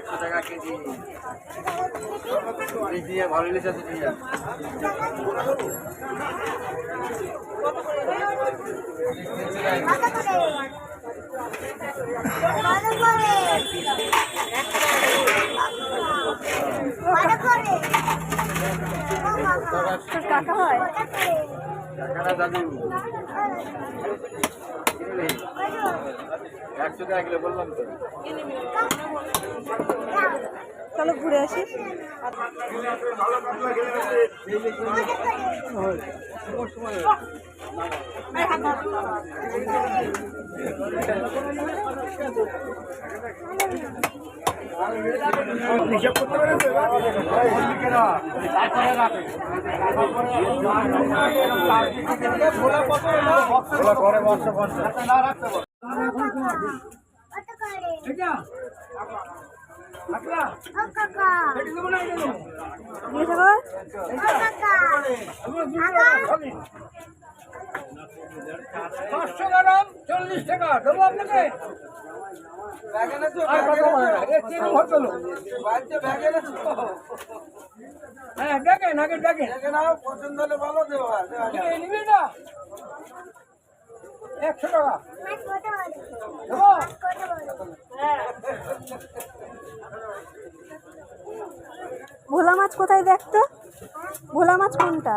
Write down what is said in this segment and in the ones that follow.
একশো টাকা কেজি দিয়ে ভালো ইলিশ আছে নিয়ে যা। ইলিশ তিনশো টাকা কাকা হয়? একশো টাকা কিলো বললাম তো। চলো ঘুরে আসি। জিজ্ঞাসা কর পাঁচশো গ্রাম চল্লিশ টাকা দেবো আপনাকে হ্যাঁ দেখেন আগে দেখেন পছন্দ হলে ভালো দেওয়া নিবি না একশো টাকা ভোলা মাছ কোথায় দেখতো ভোলা মাছ কোনটা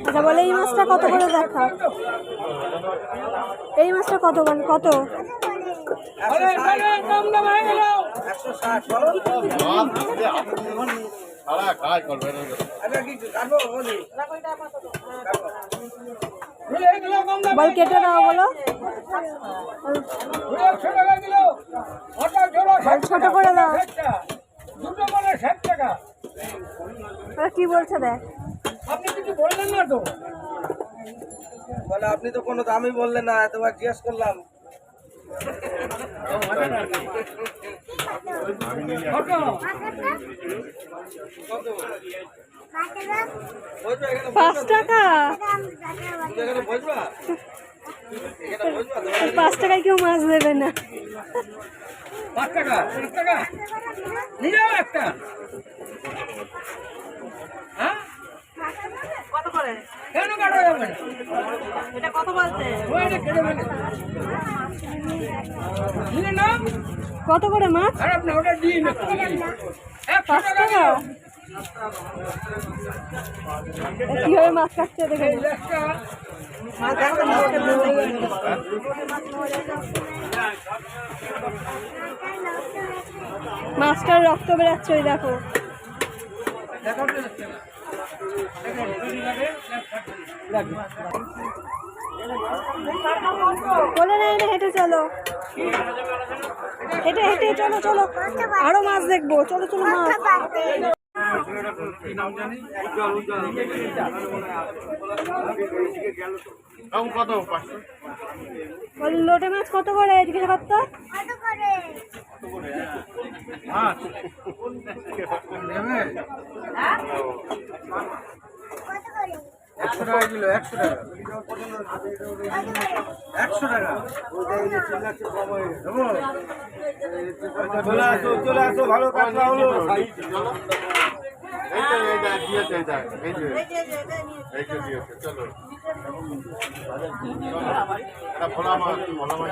আচ্ছা বলে এই মাছটা কত করে দেখা এই মাছটা কত করে কত? সারা কাজ করবে বলি কেটে দাও বলো। ছোট করে দাও। কি বলছে দেখ। আপনি কিছু বললেন না তো বলে আপনি তো কোনো দামই বললেন না এতবার জিজ্ঞেস করলাম। কত? পাঁচ টাকা? পাঁচ টাকায় কেউ মাছ দেবে না। পাঁচ টাকা পাঁচ টাকা। নিয়ে যাও একটা। হ্যাঁ? কত করে? কেন কাটা যাবে এটা কত বলছে? ও এটা কেটে ফেলে। নিলে না কত করে মাছ? খারাপ না ওটা দিয়ে না একশো পাঁচ টাকা কীভাবে মাছ কাটছে দেখে মাছটার রক্ত বেরাচ্ছে, ওই দেখো। বলে না হেঁটে চলো। হেঁটে হেঁটে, চলো চলো। আরও মাছ দেখব, চলো চলো, মাছ। কত লোটে মাছ কত করে জিজ্ঞাসা করতো একশো টাকা কিলো একশো টাকা। একশো টাকা? চলে আসো চলে আসো ভালো কাজ হলো ভোলা মাছ ভোলা মাছ